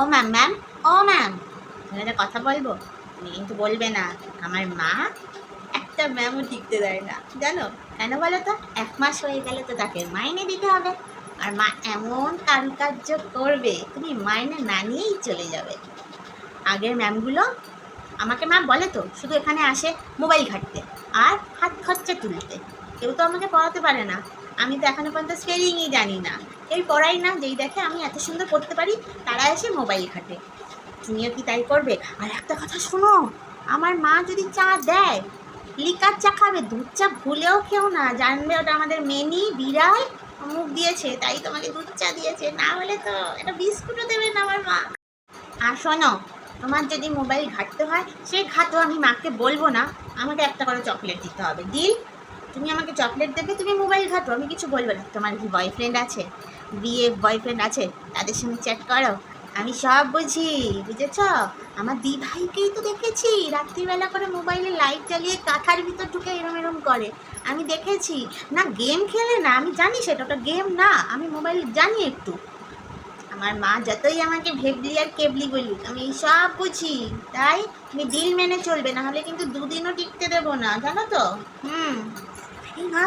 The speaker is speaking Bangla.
ও ম্যাম ম্যাম ও ম্যাম এখানে কথা বলব? কিন্তু বলবে না, আমার মা একটা ম্যামও টিকতে দেয় না, জানো? কেন বলো তো? এক মাস হয়ে গেলে তো তাকে মাইনে দিতে হবে। আর মা এমন কারুকার্য করবে, তুমি মাইনে না নিয়েই চলে যাবে। আগের ম্যামগুলো আমাকে ম্যাম বলে তো, শুধু এখানে আসে মোবাইল ঘাঁটতে আর হাত খরচা তুলতে। কেউ তো আমাকে পড়াতে পারে না। আমি তো এখনও পর্যন্ত স্পেলিংই জানি না। এই পড়াই না, যেই দেখে আমি এত সুন্দর পড়তে পারি, তারা এসে মোবাইল ঘাটে। তুমিও কি তাই করবে? আর একটা কথা শোনো, আমার মা যদি চা দেয়, লিকার চা খাবে, দুধ চা ভুলেও খেও না। জানবে ওটা আমাদের মেনি, বিড়াল মুখ দিয়েছে, তাই তোমাকে দুধ চা দিয়েছে। না হলে তো এটা বিস্কুটও দেবে না আমার মা। আর শোনো, তোমার যদি মোবাইল ঘাটতে হয় সেই ঘাটো আমি মাকে বলব না। আমাকে একটা করে চকলেট দিতে হবে। ডিল তুমি আমাকে চকলেট দেবে, তুমি মোবাইল ঘাটো, আমি কিছু বলব না। তোমার কি বয়ফ্রেন্ড আছে? বিয়ে বয়ফ্রেন্ড আছে? তাদের সঙ্গে চ্যাট করো। আমি সব বুঝি, বুঝেছ? আমার দি ভাইকেই তো দেখেছি, রাত্রিবেলা করে মোবাইলে লাইট জ্বালিয়ে কাঁথার ভিতর ঢুকে এরম এরম করে। আমি দেখেছি। না গেম খেলে না, আমি জানি সেটা, ওটা গেম না, আমি মোবাইল জানি একটু। আমার মা যতই আমাকে ভেবলি আর কেবলি বলুক, আমি সব বুঝি। তাই তুমি দিল মেনে চলবে না হলে কিন্তু দুদিনও টিকতে দেবো না, জানো তো? হুম। এই মা